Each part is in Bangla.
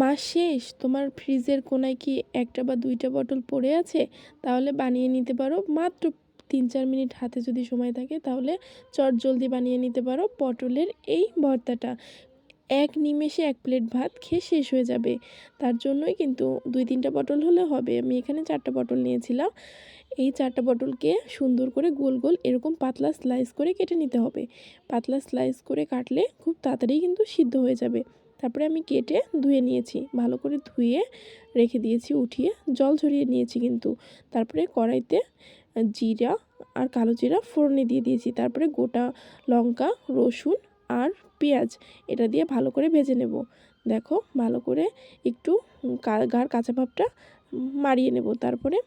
মাস শেষ? তোমার ফ্রিজের কোনায় কি একটা বা দুইটা বটল পড়ে আছে? তাহলে বানিয়ে নিতে পারো। মাত্র তিন চার মিনিট হাতে যদি সময় থাকে, তাহলে চট জলদি বানিয়ে নিতে পারো পটলের এই ভর্তাটা। এক নিমেষে এক প্লেট ভাত খেয়ে শেষ হয়ে যাবে। তার জন্যই কিন্তু দুই তিনটা পটল হলে হবে। আমি এখানে চারটা পটল নিয়েছিলাম। এই চারটা পটলকে সুন্দর করে গোল গোল এরকম পাতলা স্লাইস করে কেটে নিতে হবে। পাতলা স্লাইস করে কাটলে খুব তাড়াতাড়ি কিন্তু সিদ্ধ হয়ে যাবে। তারপরে আমি কেটে ধুয়ে নিয়েছি। ভালো করে ধুয়ে রেখে দিয়েছি, উঠিয়ে। জল ঝরিয়ে নিয়েছি কিন্তু। তারপরে কড়াইতে জিরা আর কালো জিরা ফোড়নে দিয়ে দিয়েছি। তারপরে গোটা লঙ্কা, রসুন আর পেঁয়াজ এটা দিয়ে ভালো করে ভেজে নেব। দেখো, ভালো করে একটু গার কাঁচা ভাবটা মারিয়ে নেব। তারপরে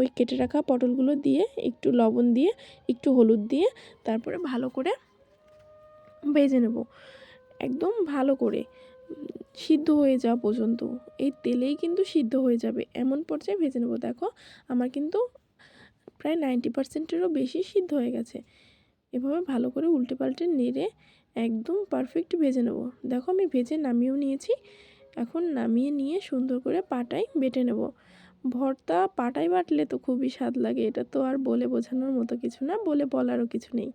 ওই কেটে রাখা পটলগুলো দিয়ে একটু লবণ দিয়ে, একটু হলুদ দিয়ে তারপরে ভালো করে ভেজে নেব। একদম ভালো করে সিদ্ধ হয়ে যাওয়া পর্যন্ত। এই তেলেই কিন্তু সিদ্ধ হয়ে যাবে। এমন পর্যায়ে ভেজে নেব। দেখো, আমার কিন্তু প্রায় নাইনটি পার্সেন্টেরও বেশি সিদ্ধ হয়ে গেছে। এভাবে ভালো করে উল্টে পাল্টে নেড়ে একদম পারফেক্ট ভেজে নেব। দেখো, আমি ভেজে নামিয়েও নিয়েছি। এখন নামিয়ে নিয়ে সুন্দর করে পাটায় বেটে নেব। ভর্তা পাটায় বাটলে তো খুবই স্বাদ লাগে। এটা তো আর বলে বোঝানোর মতো কিছু না, বলে বলারও কিছু নেই।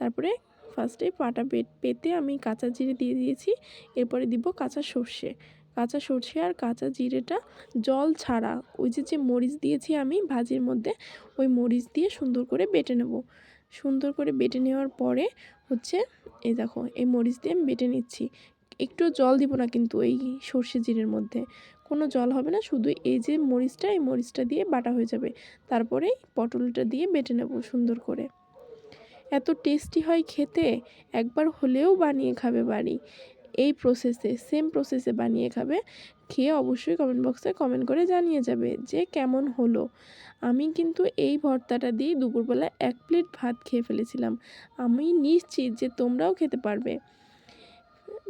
তারপরে ফার্স্টে পাটা পেতে আমি কাঁচা জিরে দিয়ে দিয়েছি। এরপরে দিব কাঁচা সর্ষে। কাঁচা সর্ষে আর কাঁচা জিরেটা জল ছাড়া ওই যে যে মরিচ দিয়েছি আমি ভাজির মধ্যে, ওই মরিচ দিয়ে সুন্দর করে বেটে নেব। সুন্দর করে বেটে নেওয়ার পরে হচ্ছে, এই দেখো, এই মরিচ দিয়ে আমি বেটে নিচ্ছি। একটু জল দিব না কিন্তু এই সর্ষে জিরের মধ্যে। কোনো জল হবে না, শুধু এই যে মরিচটা, এই মরিচটা দিয়ে বাটা হয়ে যাবে। তারপরেই পটলটা দিয়ে বেটে নেব সুন্দর করে। এত টেস্টি হয় খেতে, একবার হলেও বানিয়ে খাবে বাড়ি। এই প্রসেসে সেম প্রসেসে বানিয়ে খাবে, খেয়ে অবশ্যই কমেন্ট বক্সে কমেন্ট করে জানিয়ে যাবে যে কেমন হলো। আমি কিন্তু এই ভর্তাটা দিয়ে দুপুরবেলা এক প্লেট ভাত খেয়ে ফেলেছিলাম। আমি নিশ্চিত যে তোমরাও খেতে পারবে।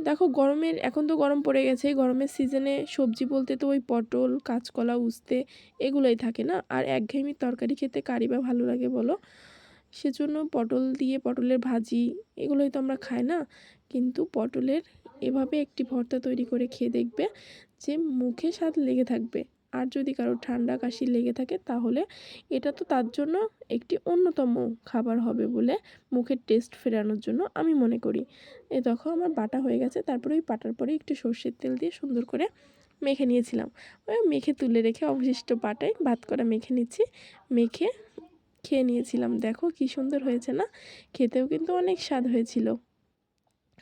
দেখো গরমের, এখন তো গরম পড়ে গেছে, গরমের সিজনে সবজি বলতে তো ওই পটল, কাঁচকলা, উস্তে এগুলোই থাকে না? আর একঘেয়েমি তরকারি খেতে কারি বা ভালো লাগে বলো? সেজন্য পটল দিয়ে পটলের ভাজি এগুলোই তো আমরা খাই না? কিন্তু পটলের এভাবে একটি ভর্তা তৈরি করে খেয়ে দেখবে যে মুখে স্বাদ লেগে থাকবে। আর যদি কারও ঠান্ডা কাশি লেগে থাকে তাহলে এটা তো তার জন্য একটি অন্যতম খাবার হবে বলে মুখের টেস্ট ফেরানোর জন্য আমি মনে করি। এ তখন আমার বাটা হয়ে গেছে, তারপরে ওই বাটার পরে একটু সর্ষের তেল দিয়ে সুন্দর করে মেখে নিয়েছিলাম। ওই মেখে তুলে রেখে অবশিষ্ট পাটায় ভাত করা মেখে নিচ্ছি। মেখে খেয়ে নিয়েছিলাম। দেখো কি সুন্দর হয়েছে না? খেতেও কিন্তু অনেক স্বাদ হয়েছিল।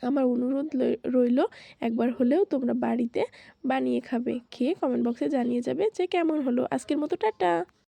আমার অনুরোধ রইল, একবার হলেও তোমরা বাড়িতে বানিয়ে খাবে। খেয়ে কমেন্ট বক্সে জানিয়ে যাবে যে কেমন হলো। আজকের মতো টাটা।